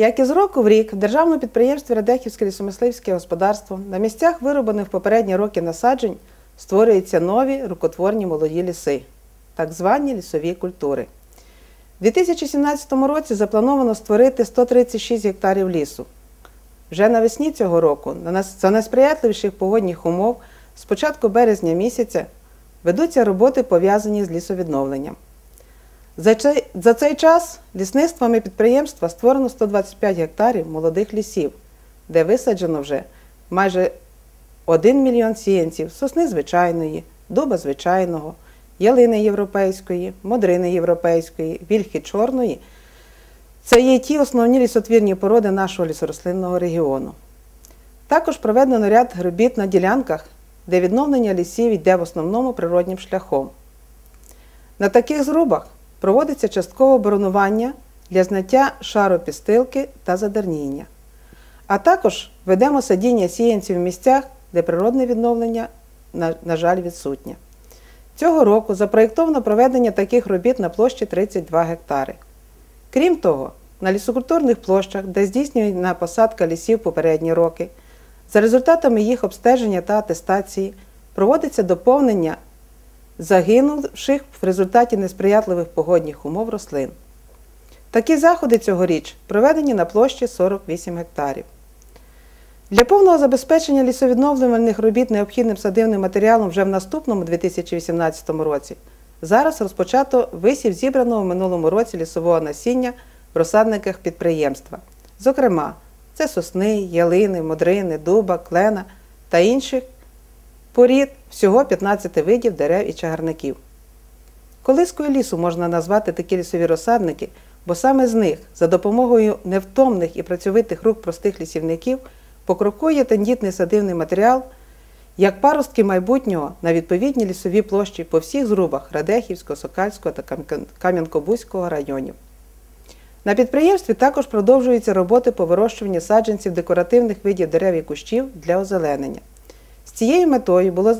Як і з року в рік, в державному підприємстві Радехівське лісомисливське господарство на місцях вироблених попередні роки насаджень створюються нові рукотворні молоді ліси, так звані лісові культури. У 2017 році заплановано створити 136 гектарів лісу. Вже навесні цього року, за найсприятливіших погодних умов, з початку березня місяця ведуться роботи, пов'язані з лісовідновленням. За цей, за цей час лісництвами підприємства створено 125 гектарів молодих лісів, де висаджено вже майже 1 мільйон сіянців сосни звичайної, дуба звичайного, ялини європейської, модрини європейської, вільхи чорної. Це є ті основні лісотвірні породи нашого лісорослинного регіону. Також проведено ряд робіт на ділянках, де відновлення лісів йде в основному природнім шляхом. На таких зрубах проводиться часткове оборонування для зняття шару пістилки та задерніння. А також ведемо садіння сіянців в місцях, де природне відновлення, на, на жаль, відсутнє. Цього року запроєктовано проведення таких робіт на площі 32 гектари. Крім того, на лісокультурних площах, де здійснюється посадка лісів попередні роки, за результатами їх обстеження та атестації проводиться доповнення загинувших в результаті несприятливих погодних умов рослин. Такі заходи цьогоріч проведені на площі 48 гектарів. Для повного забезпечення лісовідновлювальних робіт необхідним садивним матеріалом вже в наступному 2018 році зараз розпочато висів зібраного в минулому році лісового насіння в розсадниках підприємства. Зокрема, це сосни, ялини, модрини, дуба, клена та інших порід всього 15 видів дерев і чагарників. Колискою лісу можна назвати такі лісові розсадники, бо саме з них, за допомогою невтомних і працьовитих рук простих лісівників, покрокує тендітний садивний матеріал, як паростки майбутнього на відповідні лісові площі по всіх зрубах Радехівського, Сокальського та Кам- Кам'янко-Бузького районів. На підприємстві також продовжуються роботи по вирощуванню саджанців декоративних видів дерев і кущів для озеленення. З цією метою було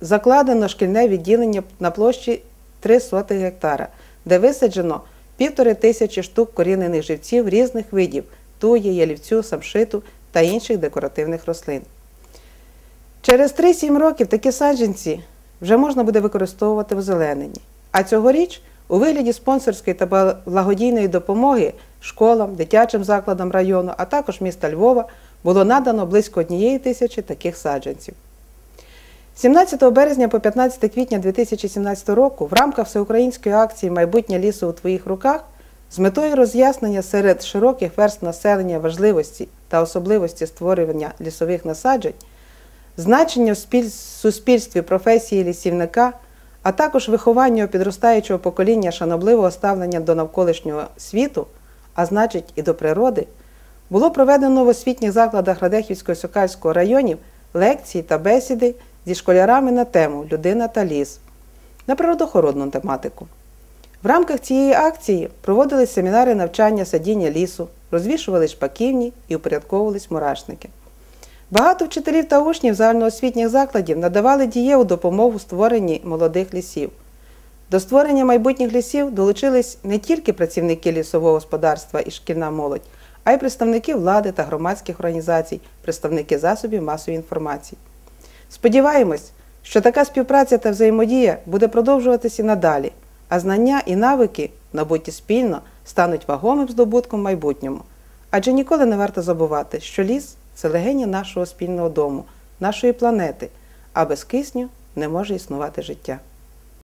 закладено шкільне відділення на площі 3 сотих гектара, де висаджено півтори тисячі штук корінених живців різних видів туї, ялівцю, самшиту та інших декоративних рослин. Через 3-7 років такі саджанці вже можна буде використовувати в озелененні. А цьогоріч у вигляді спонсорської та благодійної допомоги школам, дитячим закладам району, а також міста Львова було надано близько однієї тисячі таких саджанців. 17 березня по 15 квітня 2017 року в рамках всеукраїнської акції Майбутнє лісу у твоїх руках з метою роз'яснення серед широких верст населення важливості та особливості створювання лісових насаджень, значення в суспільстві професії лісівника, а також виховання у підростаючого покоління шанобливого ставлення до навколишнього світу, а значить і до природи, було проведено в освітніх закладах Радехівського і Сокальського районів лекції та бесіди зі школярами на тему Людина та ліс на природоохоронну тематику. В рамках цієї акції проводились семінари навчання садіння лісу, розвішували шпаківні і упорядковувались мурашники. Багато вчителів та учнів загальноосвітніх закладів надавали дієву допомогу створенні молодих лісів. До створення майбутніх лісів долучились не тільки працівники лісового господарства і шкільна молодь, а й представники влади та громадських організацій, представники засобів масової інформації. Сподіваємось, що така співпраця та взаємодія буде продовжуватися надалі, а знання і навики, набуті спільно, стануть вагомим здобутком в майбутньому. Адже ніколи не варто забувати, що ліс це легені нашого спільного дому, нашої планети, а без кисню не може існувати життя.